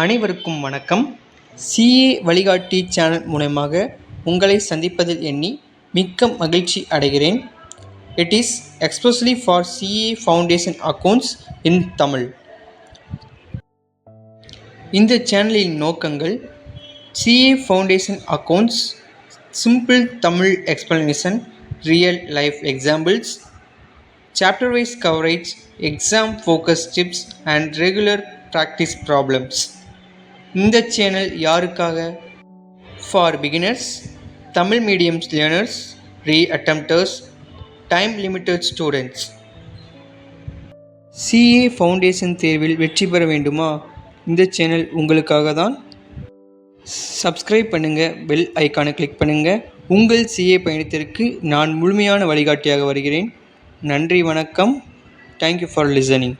அனைவருக்கும் வணக்கம். சிஏ வழிகாட்டி சேனல் மூலயமாக உங்களை சந்திப்பதில் எண்ணி மிக்க மகிழ்ச்சி அடைகிறேன். It is especially for CA foundation accounts in Tamil இந்த சேனலின் நோக்கங்கள் CA foundation accounts simple Tamil explanation real life examples chapter wise coverage, exam focus tips and regular practice problems. இந்த சேனல் யாருக்காக? For beginners Tamil mediums learners reattempters time limited students CA foundation தேர்வில் வெற்றி பெற வேண்டுமா? இந்த channel உங்களுக்காக தான் subscribe பண்ணுங்கள் பெல் ஐக்கானை கிளிக் பண்ணுங்கள் உங்கள் சிஏ பயணத்திற்கு நான் முழுமையான வழிகாட்டியாக வருகிறேன். நன்றி வணக்கம். Thank you for listening